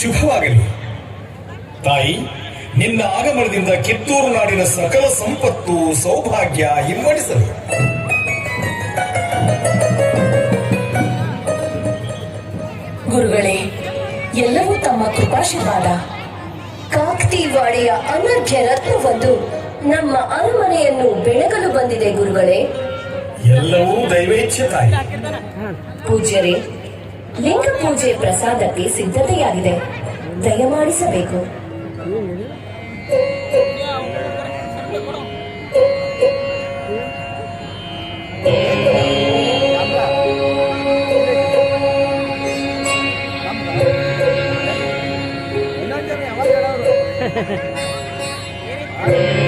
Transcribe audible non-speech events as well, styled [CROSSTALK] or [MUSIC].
ಶುಭವಾಗಲಿ ತಾಯಿ ನಿನ್ನ ಆಗಮನದಿಂದ ಕಿತ್ತೂರು ನಾಡಿನ ಸಕಲ ಸಂಪತ್ತು ಸೌಭಾಗ್ಯ ಹಿಂಬಡಿಸಲು ಗುರುಗಳೇ ಎಲ್ಲವೂ ತಮ್ಮ ಕೃಪಾಶೀರ್ವಾದ. ಕಾಕ್ತಿವಾಡಿಯ ಅನರ್ಘ್ಯ ರತ್ನವೊಂದು ನಮ್ಮ ಅರಮನೆಯನ್ನು ಬೆಳಗಲು ಬಂದಿದೆ ಗುರುಗಳೇ. ಎಲ್ಲವೂ ದೈವೇಚ್ಛ ತಾಯಿ. ಪೂಜ್ಯರೇ ಲಿಂಗ ಪೂಜೆ ಪ್ರಸಾದಕ್ಕೆ ಸಿದ್ಧತೆಯಾಗಿದೆ ದಯಮಾಡಿಸಬೇಕು Yeah. ಜನ ಯಾವಾಗ ಹೇಳೋರು [LAUGHS]